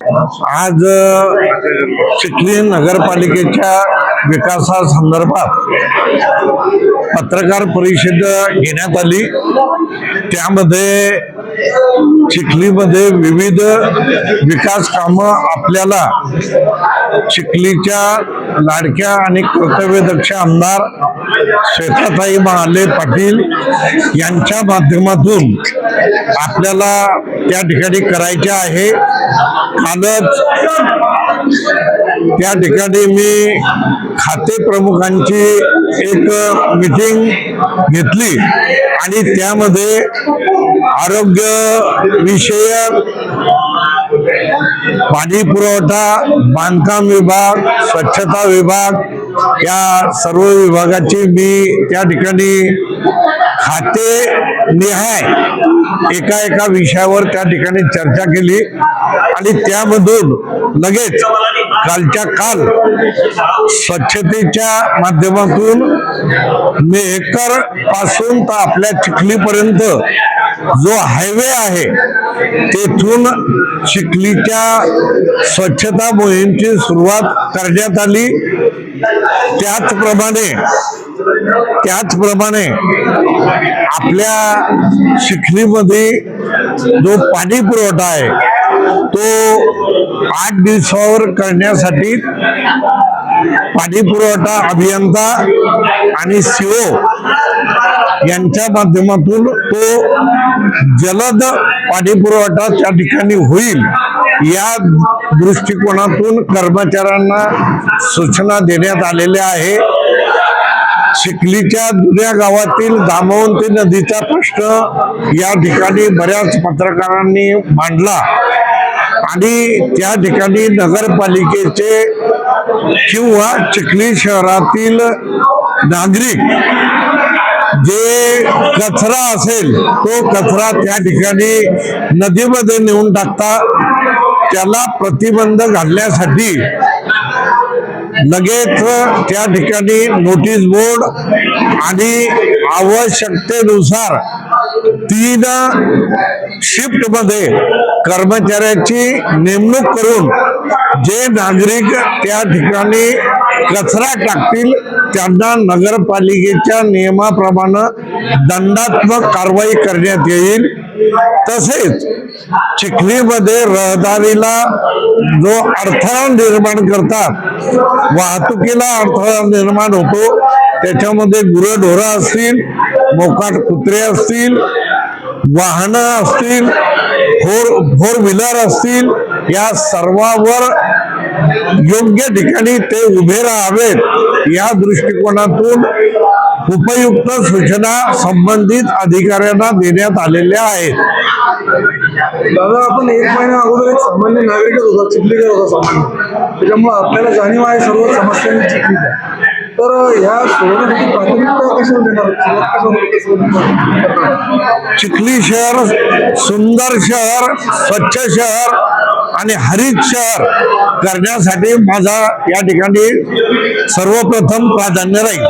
आज चिखली नगरपालिकेच्या विकासासंदर्भात पत्रकार परिषद घेण्यात आली. त्यामध्ये चिखलीमध्ये विविध विकास कामं आपल्याला चिखलीच्या लाडक्या आणि कर्तव्यदक्ष आमदार श्वेताताई महाले पाटील यांच्या माध्यमातून आपल्याला त्या ठिकाणी करायचे आहे. कालच त्या ठिकाणी मी खाते प्रमुखांची एक मीटिंग घेतली आणि त्यामध्ये आरोग्य विषयक पाणी पुरवठा बांधकाम विभाग स्वच्छता विभाग या सर्व विभागाची मी त्या ठिकाणी खाते निहाय एका एका विषयावर त्या ठिकाणी चर्चा केली आणि त्यामधून लगेच कालच्या काल स्वच्छतेच्या माध्यमातून मेहकरपासून तर आपल्या चिखलीपर्यंत जो हायवे आहे तेथून चिखलीच्या स्वच्छता मोहीमची सुरुवात करण्यात आली. त्याचप्रमाणे त्याचप्रमाणे आपल्या चिखलीमध्ये जो पाणी पुरवठा आहे तो आठ दिवसावर करण्यासाठी पाणी पुरवठा अभियंता आणि सीओ यांच्या माध्यमातून तो जलद पाणी पुरवठा त्या ठिकाणी होईल या दृष्टिकोनातून कर्मचाऱ्यांना सूचना देण्यात आलेल्या आहे. चिखलीच्या जुन्या गावातील दामवंती नदीचा प्रश्न या ठिकाणी बऱ्याच पत्रकारांनी मांडला. आणि त्या ठिकाणी नगरपालिकेचे किंवा चिखली शहरातील नागरिक जे कचरा असेल तो कचरा त्या ठिकाणी नदीमध्ये नेऊन टाकतात त्याला प्रतिबंध घालण्यासाठी लगेच त्या ठिकाणी नोटीस बोर्ड आणि आवश्यकतेनुसार तीन शिफ्टमध्ये कर्मचाऱ्याची नेमणूक करून जे नागरिक त्या ठिकाणी कचरा टाकतील त्यांना नगरपालिकेच्या नियमाप्रमाणे दंडात्मक कारवाई करण्यात येईल. तसेच चिखलीमध्ये रहदारीला जो अडथळा निर्माण करतात वाहतुकीला अडथळा निर्माण होतो त्याच्यामध्ये गुरंढोरं असतील मोकाट कुत्रे असतील वाहनं असतील फोर फोर व्हीलर असतील या सर्वावर योग्य ठिकाणी ते उभे राहावेत. या दृष्टिकोनातून उपयुक्त सूचना संबंधित अधिकाऱ्यांना देण्यात आलेल्या आहेत. दादा आपण एक महिना अगोदर एक सामान्य नागरिकच होता चिखलीकर होता सामान्य. त्याच्यामुळे आपल्याला जाणीव आहे सर्व समस्यांची चिखलीच्या तर ह्या सोडवण्यासाठी प्राथमिकता कशावर देणार? चिखली शहर सुंदर शहर स्वच्छ शहर आणि हरित शहर करण्यासाठी माझा या ठिकाणी सर्वप्रथम प्राधान्य राहील.